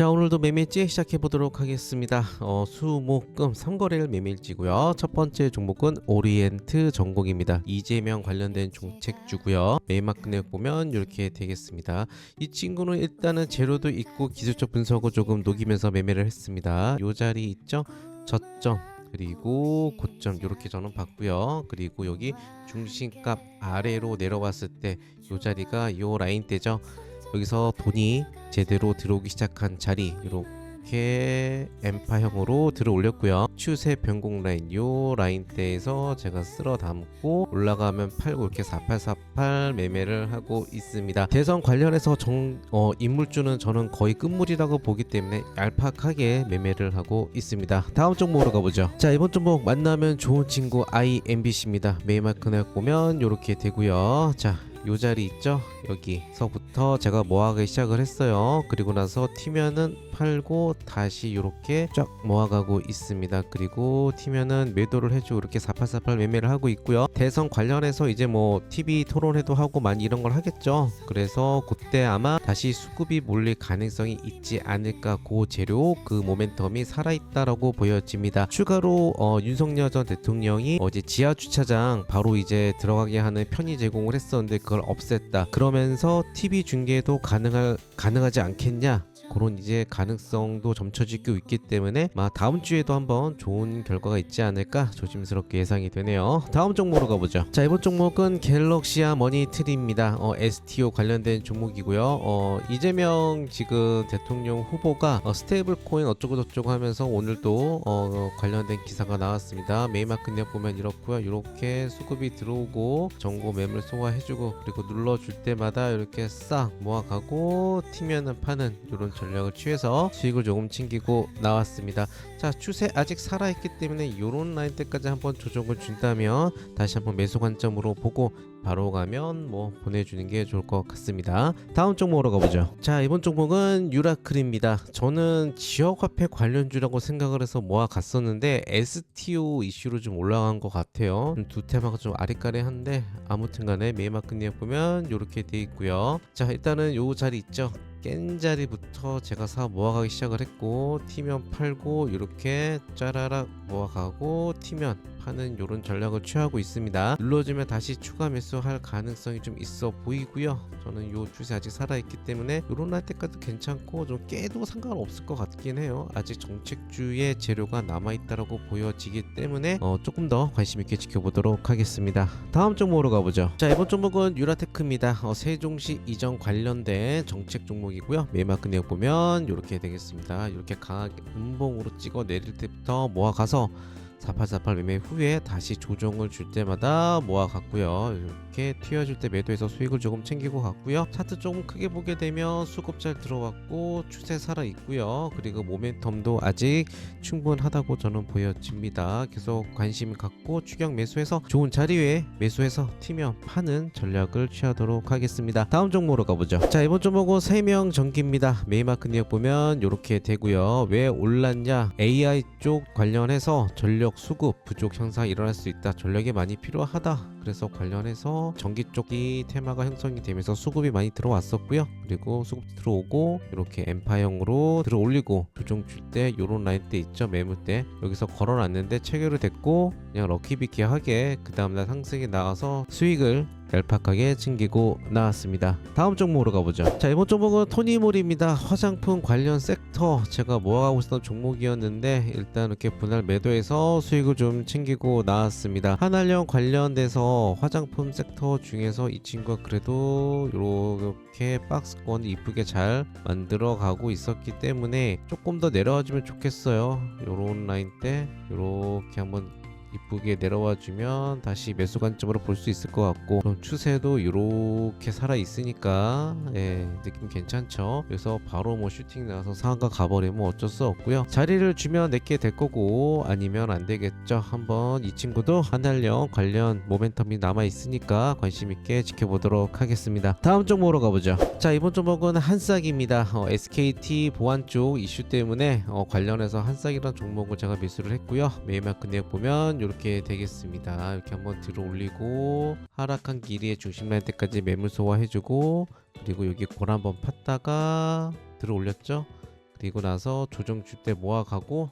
자 오늘도 매매일지 시작해 보도록 하겠습니다. 어, 수목금 3거래일 매매일지고요. 첫 번째 종목은 오리엔트 전공입니다. 이재명 관련된 종책주고요. 매입막 금액 보면 이렇게 되겠습니다. 이 친구는 일단은 재료도 있고 기술적 분석을 조금 녹이면서 매매를 했습니다. 요 자리 있죠? 저점 그리고 고점 이렇게 저는 봤고요. 그리고 여기 중심값 아래로 내려왔을 때 요 자리가 요 라인대죠. 여기서 돈이 제대로 들어오기 시작한 자리 이렇게 엠파형으로 들어 올렸고요. 추세 변곡 라인 요 라인대에서 제가 쓸어 담고 올라가면 팔고 이렇게 4848 매매를 하고 있습니다. 대선 관련해서 정 어, 인물주는 저는 거의 끝물이라고 보기 때문에 얄팍하게 매매를 하고 있습니다. 다음 종목으로 가보죠. 자 이번 종목 만나면 좋은 친구 IMBC입니다. 매일마크넥 보면 이렇게 되고요. 자요 자리 있죠? 여기서부터 제가 모아가기 시작을 했어요. 그리고 나서 튀면은 팔고 다시 이렇게 쫙 모아가고 있습니다. 그리고 튀면은 매도를 해주고 이렇게 4848 매매를 하고 있고요. 대선 관련해서 이제 뭐 TV 토론회도 하고 많이 이런 걸 하겠죠. 그래서 그때 아마 다시 수급이 몰릴 가능성이 있지 않을까 그 재료 그 모멘텀이 살아있다라고 보여집니다. 추가로 어, 윤석열 전 대통령이 어제 지하 주차장 바로 이제 들어가게 하는 편의 제공을 했었는데 그걸 없앴다. 그러면 서 TV 중계도 가능할 가능하지 않겠냐? 그런 이제 가능성도 점쳐지고 있기 때문에 막 다음 주에도 한번 좋은 결과가 있지 않을까 조심스럽게 예상이 되네요. 다음 종목으로 가보죠. 자 이번 종목은 갤럭시아 머니트리입니다. 어, STO 관련된 종목이고요. 어, 이재명 지금 대통령 후보가 어, 스테이블 코인 어쩌고 저쩌고 하면서 오늘도 어, 관련된 기사가 나왔습니다. 메이마크 내 보면 이렇고요. 이렇게 수급이 들어오고 정보 매물 소화해주고 그리고 눌러줄 때마다 이렇게 싹 모아가고 튀면은 파는 이런 전략을 취해서 수익을 조금 챙기고 나왔습니다. 자 추세 아직 살아있기 때문에 이런 라인 때까지 한번 조정을 준다면 다시 한번 매수 관점으로 보고 바로 가면 뭐 보내주는 게 좋을 것 같습니다. 다음 종목으로 가보죠. 자 이번 종목은 유라클입니다. 저는 지역화폐 관련주라고 생각을 해서 모아갔었는데 STO 이슈로 좀 올라간 것 같아요. 두 테마가 좀 아리까리한데 아무튼간에 매마크니에 보면 이렇게 돼 있고요. 자 일단은 요 자리 있죠. 깬 자리부터 제가 사 모아가기 시작을 했고 티면 팔고 이렇게 짜라락 모아가고 티면 파는 이런 전략을 취하고 있습니다. 눌러주면 다시 추가 매수할 가능성이 좀 있어 보이고요. 저는 요 추세 아직 살아있기 때문에 이런 날 때까지 괜찮고 좀 깨도 상관없을 것 같긴 해요. 아직 정책주의 재료가 남아있다라고 보여지기 때문에 어, 조금 더 관심 있게 지켜보도록 하겠습니다. 다음 종목으로 가보죠. 자 이번 종목은 유라테크입니다. 어, 세종시 이전 관련된 정책 종목 이고요. 매마크 내역 보면 이렇게 되겠습니다. 이렇게 강하게 음봉으로 찍어 내릴 때부터 모아가서 4848 매매 후에 다시 조정을 줄 때마다 모아갔고요. 이렇게 튀어줄 때 매도해서 수익을 조금 챙기고 갔고요. 차트 조금 크게 보게 되면 수급 잘 들어왔고 추세 살아 있고요. 그리고 모멘텀도 아직 충분하다고 저는 보여집니다. 계속 관심 갖고 추격 매수해서 좋은 자리에 매수해서 튀면 파는 전략을 취하도록 하겠습니다. 다음 종목으로 가보죠. 자 이번 종목은 세명 전기입니다. 메이마크 내역 보면 이렇게 되고요. 왜 올랐냐? AI 쪽 관련해서 전력 수급 부족 현상이 일어날 수 있다. 전력이 많이 필요하다. 그래서 관련해서 전기 쪽이 테마가 형성이 되면서 수급이 많이 들어왔었고요. 그리고 수급 들어오고 이렇게 엠파형으로 들어 올리고 조정 줄때 요런 라인 때 있죠. 매물 때 여기서 걸어놨는데 체결이 됐고 그냥 럭키비키하게 그 다음날 상승이 나와서 수익을 얄팍하게 챙기고 나왔습니다. 다음 종목으로 가보죠. 자 이번 종목은 토니몰입니다. 화장품 관련 섹터 제가 모아가고 있었던 종목이었는데 일단 이렇게 분할 매도해서 수익을 좀 챙기고 나왔습니다. 한알령 관련돼서 화장품 섹터 중에서 이 친구가 그래도 이렇게 박스권 이쁘게 잘 만들어 가고 있었기 때문에 조금 더 내려와 주면 좋겠어요. 요런 라인 때 이렇게 한번 이쁘게 내려와 주면 다시 매수 관점으로 볼 수 있을 것 같고 그럼 추세도 이렇게 살아 있으니까 예, 느낌 괜찮죠? 그래서 바로 뭐 슈팅 나와서 상한가 가버리면 어쩔 수 없고요. 자리를 주면 내게 될 거고 아니면 안 되겠죠? 한번 이 친구도 한달령 관련 모멘텀이 남아 있으니까 관심 있게 지켜보도록 하겠습니다. 다음 종목으로 가보죠. 자 이번 종목은 한싹입니다. 어, SKT 보안 쪽 이슈 때문에 어, 관련해서 한싹이라는 종목을 제가 매수를 했고요. 매일마크 내역 보면 이렇게 되겠습니다. 이렇게 한번 들어 올리고 하락한 길이의 중심 라인 때까지 매물 소화해주고 그리고 여기 골 한번 팠다가 들어 올렸죠. 그리고 나서 조정 줄때 모아가고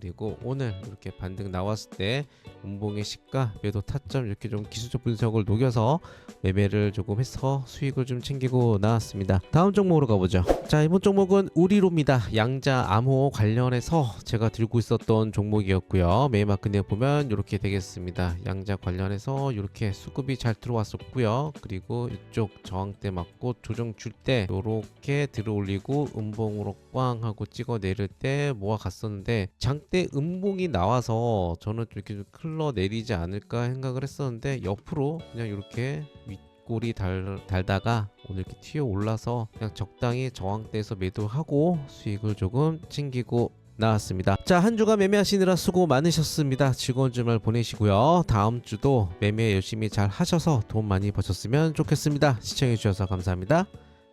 그리고 오늘 이렇게 반등 나왔을 때 운봉의 시가 매도 타점 이렇게 좀 기술적 분석을 녹여서 매매를 조금 해서 수익을 좀 챙기고 나왔습니다. 다음 종목으로 가보죠. 자 이번 종목은 우리로입니다. 양자 암호 관련해서 제가 들고 있었던 종목이었고요. 매매마크에 보면 이렇게 되겠습니다. 양자 관련해서 이렇게 수급이 잘 들어왔었고요. 그리고 이쪽 저항대 맞고 조정 줄 때 이렇게 들어올리고 음봉으로 꽝 하고 찍어 내릴 때 모아 갔었는데 장대 음봉이 나와서 저는 좀 이렇게 좀 흘러 내리지 않을까 생각을 했었는데 옆으로 그냥 이렇게 윗골이 달, 달다가 오늘 이렇게 튀어 올라서 그냥 적당히 저항대에서 매도하고 수익을 조금 챙기고 나왔습니다. 자, 한 주간 매매하시느라 수고 많으셨습니다. 즐거운 주말 보내시고요. 다음 주도 매매 열심히 잘 하셔서 돈 많이 버셨으면 좋겠습니다. 시청해 주셔서 감사합니다.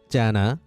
짜나.